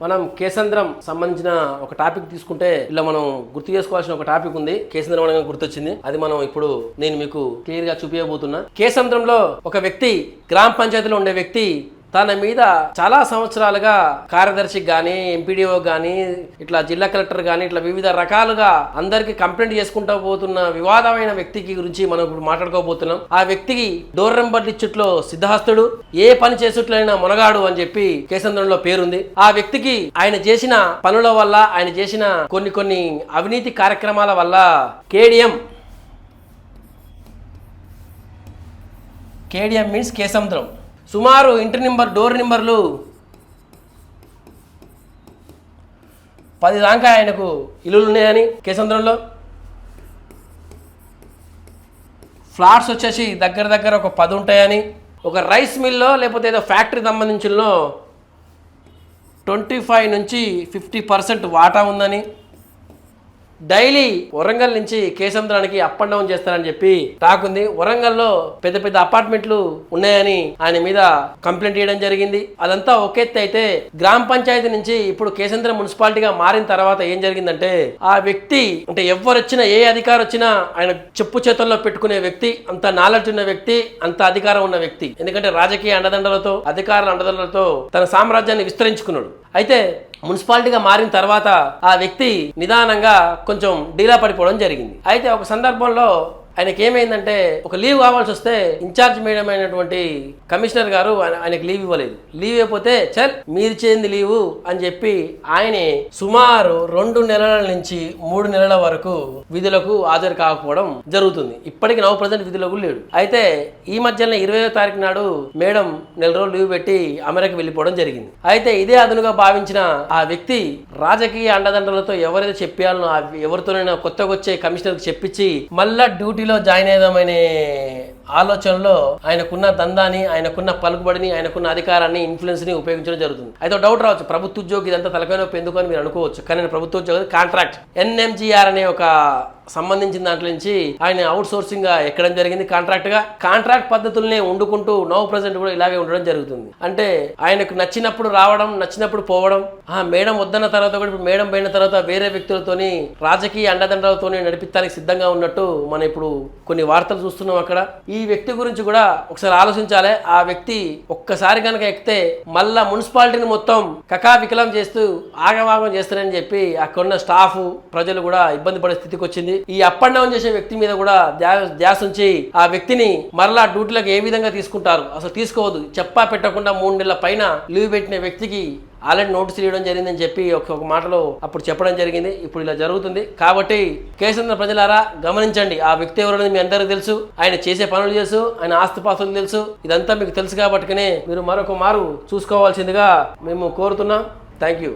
మనం కేసంద్రం సంబంధించిన ఒక టాపిక్ తీసుకుంటే ఇలా మనం గుర్తు చేసుకోవాల్సిన ఒక టాపిక్ ఉంది. కేసంద్రం అనగా గుర్తొచ్చింది. అది మనం ఇప్పుడు నేను మీకు క్లియర్గా చూపించబోతున్నా కేసంద్రంలో ఒక వ్యక్తి గ్రామ పంచాయతీలో ఉండే వ్యక్తి తన మీద చాలా సంవత్సరాలుగా కార్యదర్శికి కానీ ఎంపీడీఓ కానీ ఇట్లా జిల్లా కలెక్టర్ కానీ ఇట్లా వివిధ రకాలుగా అందరికి కంప్లైంట్ చేసుకుంటూ పోతున్న వివాదమైన వ్యక్తికి గురించి మనం ఇప్పుడు మాట్లాడుకోబోతున్నాం. ఆ వ్యక్తికి డోర్ నెంబర్ ఇచ్చుట్లో సిద్ధహస్తుడు ఏ పని చేసేట్లైనా మునగాడు అని చెప్పి కేసంద్రంలో పేరుంది. ఆ వ్యక్తికి ఆయన చేసిన పనుల వల్ల ఆయన చేసిన కొన్ని కొన్ని అవినీతి కార్యక్రమాల వల్ల కేడిఎం కేడిఎం మీన్స్ కేసముద్రం సుమారు ఇంటి నెంబర్ డోర్ నెంబర్లు పది దాకా ఆయనకు ఇల్లులు ఉన్నాయని కేసంద్రంలో. ఫ్లాట్స్ వచ్చేసి దగ్గర దగ్గర ఒక పది ఉంటాయని ఒక రైస్ మిల్లో లేకపోతే ఏదో ఫ్యాక్టరీ సంబంధించినలో ట్వంటీ ఫైవ్ నుంచి ఫిఫ్టీ పర్సెంట్ వాటా ఉందని డైలీ వరంగల్ నుంచి కేసంద్రానికి అప్ అండ్ డౌన్ చేస్తారని చెప్పి టాక్ ఉంది వరంగల్లో పెద్ద పెద్ద అపార్ట్మెంట్లు ఉన్నాయని ఆయన మీద కంప్లైంట్ చేయడం జరిగింది. అదంతా ఒకెత్తి అయితే గ్రామ పంచాయతీ నుంచి ఇప్పుడు కేసంద్రం మున్సిపాలిటీగా మారిన తర్వాత ఏం జరిగిందంటే ఆ వ్యక్తి అంటే ఎవరు వచ్చినా ఏ అధికారం వచ్చినా ఆయన చెప్పు చేతుల్లో పెట్టుకునే వ్యక్తి అంత నాలెడ్జ్ ఉన్న వ్యక్తి అంత అధికారం ఉన్న వ్యక్తి. ఎందుకంటే రాజకీయ అండదండలతో అధికారుల అండదండలతో తన సామ్రాజ్యాన్ని విస్తరించుకున్నాడు. అయితే మున్సిపాలిటీగా మారిన తర్వాత ఆ వ్యక్తి నిదానంగా కొంచెం డీలా పడిపోవడం జరిగింది. అయితే ఒక సందర్భంలో ఆయనకి ఏమైందంటే ఒక లీవ్ కావాల్సి వస్తే ఇన్ఛార్జ్ మేడం అయినటువంటి కమిషనర్ గారు ఆయనకు లీవ్ ఇవ్వలేదు. లీవ్ ఇవ్వకపోతే చల్ మీరు చేయింది లీవు అని చెప్పి ఆయనే సుమారు రెండు నెలల నుంచి మూడు నెలల వరకు విధులకు హాజరు కాకపోవడం జరుగుతుంది. ఇప్పటికి నవ ప్రజెంట్ విధులకు లేడు. అయితే ఈ మధ్యన ఇరవయో తారీఖు నాడు మేడం నెల రోజులు లీవ్ పెట్టి అమెరికా వెళ్ళిపోవడం జరిగింది. అయితే ఇదే అదునుగా భావించిన ఆ వ్యక్తి రాజకీయ అండదండలతో ఎవరైతే చెప్పాలనో ఎవరితోనైనా కొత్తగా వచ్చే కమిషనర్కి చెప్పించి మళ్ళా డ్యూటీలో జాయిన్ అయిదామనే ఆలోచనలో ఆయనకున్న దందాని ఆయనకున్న పలుకుబడిని ఆయనకున్న అధికారాన్ని ఇన్ఫ్లుయెన్స్ని ఉపయోగించడం జరుగుతుంది. అయితే డౌట్ రావచ్చు. ప్రభుత్వ ఉద్యోగి ఇదంతా తలకాయ నొప్పి ఎందుకు అని మీరు అనుకోవచ్చు. కానీ నేను ప్రభుత్వ ఉద్యోగి కాంట్రాక్ట్ ఎన్ఎంజీఆర్ అనే ఒక సంబంధించిన దాంట్లో నుంచి ఆయన అవుట్ సోర్సింగ్గా ఎక్కడం జరిగింది కాంట్రాక్ట్గా. కాంట్రాక్ట్ పద్ధతుల్ని వండుకుంటూ నో ప్రజెంట్ కూడా ఇలాగే ఉండడం జరుగుతుంది. అంటే ఆయనకు నచ్చినప్పుడు రావడం నచ్చినప్పుడు పోవడం ఆ మేడం వద్దన్న తర్వాత కూడా ఇప్పుడు మేడం పోయిన తర్వాత వేరే వ్యక్తులతోని రాజకీయ అండదండలతోని నడిపించడానికి సిద్ధంగా ఉన్నట్టు మనం ఇప్పుడు కొన్ని వార్తలు చూస్తున్నాం అక్కడ. ఈ ఈ వ్యక్తి గురించి కూడా ఒకసారి ఆలోచించాలి. ఆ వ్యక్తి ఒక్కసారి కనుక ఎక్కితే మళ్ళా మున్సిపాలిటీని మొత్తం కకావికలం చేస్తూ ఆగవాగం చేస్తారని చెప్పి అక్కడ ఉన్న స్టాఫ్ ప్రజలు కూడా ఇబ్బంది పడే స్థితికి వచ్చింది. ఈ అప్ అండ్ డౌన్ చేసే వ్యక్తి మీద కూడా ధ్యా- ధ్యాస ఉంచి ఆ వ్యక్తిని మరలా డ్యూటీలకు ఏ విధంగా తీసుకుంటారు? అసలు తీసుకోవద్దు. చెప్పా పెట్టకుండా మూడు నెలల పైన లీవ్ పెట్టిన వ్యక్తికి ఆల్రెడీ నోటీసులు ఇవ్వడం జరిగిందని చెప్పి ఒక ఒక మాటలో అప్పుడు చెప్పడం జరిగింది. ఇప్పుడు ఇలా జరుగుతుంది. కాబట్టి కేసంద్ర ప్రజలారా గమనించండి. ఆ వ్యక్తి ఎవరనేది మీ అందరికీ తెలుసు. ఆయన చేసే పనులు తెలుసు. ఆయన ఆస్తిపాస్తులు తెలుసు. ఇదంతా మీకు తెలుసు కాబట్టినే మీరు మరొక మారు చూసుకోవాల్సిందిగా మేము కోరుతున్నాం. Thank you